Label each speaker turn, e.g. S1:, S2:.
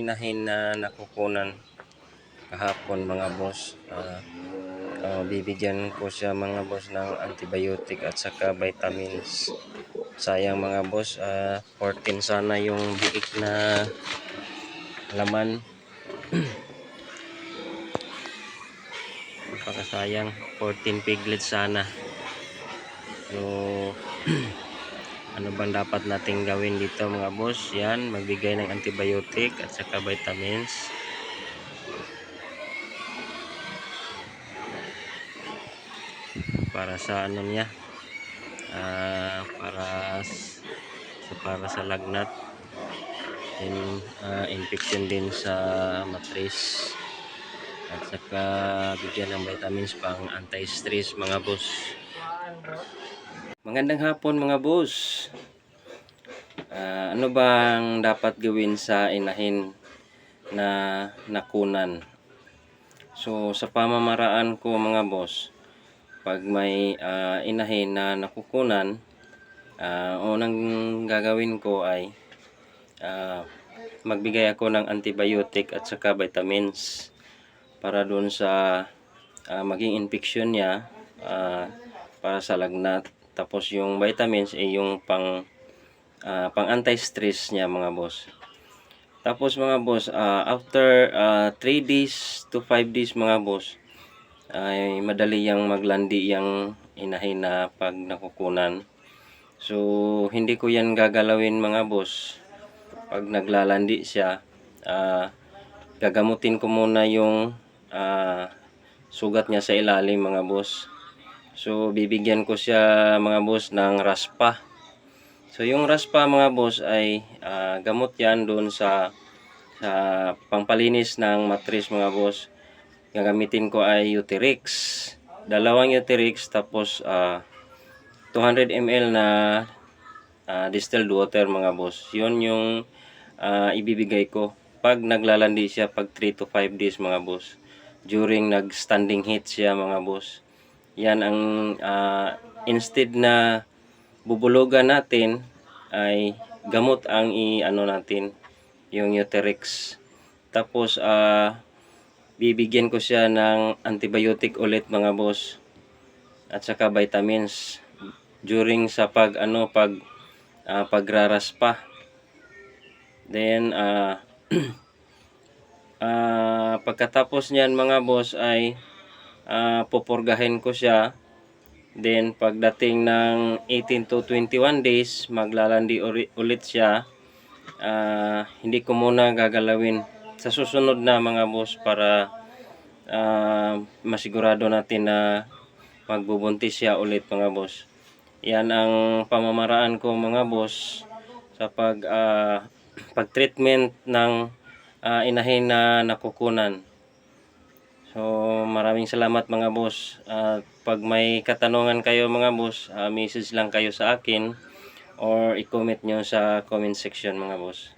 S1: inahin na nakukunan kahapon mga boss. Ah, ah, bibigyan ko siya mga boss ng antibiotic at saka vitamins. Sayang mga boss, ah, 14 sana yung biik na laman. Napakasayang 14 piglets sana. So, ano bang dapat nating gawin dito mga boss? Yan, magbigay ng antibiotic at saka vitamins. Para sa ano niya? Ah, para sa para sa lagnat. And ah, infection din sa matris. At saka bigyan ng vitamins pang anti-stress mga boss. Magandang hapon mga boss. Ah, ano bang dapat gawin sa inahin na nakunan? So sa pamamaraan ko mga boss, pag may ah, inahin na nakukunan, ah, unang gagawin ko ay ah, magbigay ako ng antibiotic at saka vitamins para doon sa ah, maging infection niya ah, para sa lagnat. Tapos yung vitamins ay yung pang ah, pang anti-stress niya mga boss. Tapos mga boss, ah, after 3 days to 5 days mga boss, ay madali yang maglandi yang inahin na pag nakukunan. So, hindi ko yan gagalawin mga boss. Pag naglalandi siya, ah, gagamutin ko muna yung ah, sugat niya sa ilalim mga boss. So, bibigyan ko siya mga boss ng raspa. So, yung raspa mga boss ay ah, gamot yan doon sa sa pangpalinis ng matris mga boss. Gagamitin ko ay Uterix. Dalawang Uterix tapos ah, 200 ml na ah, distilled water mga boss. Yun yung ah, ibibigay ko pag naglalandi siya pag 3 to 5 days mga boss. During nag-standing heat siya mga boss. Yan ang ah, instead na bubulugan natin ay gamot ang i-ano natin yung Uterix. Tapos ah bibigyan ko siya ng antibiotic ulit mga boss at saka vitamins during sa pag ano pag ah, pagraraspa. Then ah ah, pagkatapos niyan mga boss ay ah, pupurgahin ko siya Then, pagdating ng 18 to 21 days, maglalandi ulit siya. Ah, hindi ko muna gagalawin sa susunod na mga boss para ah, masigurado natin na magbubuntis siya ulit mga boss. Yan ang pamamaraan ko mga boss sa pag ah, pag-treatment ng ah, inahin na nakukunan. So, maraming salamat mga boss. At pag may katanungan kayo mga boss, ah, message lang kayo sa akin or i-comment nyo sa comment section mga boss.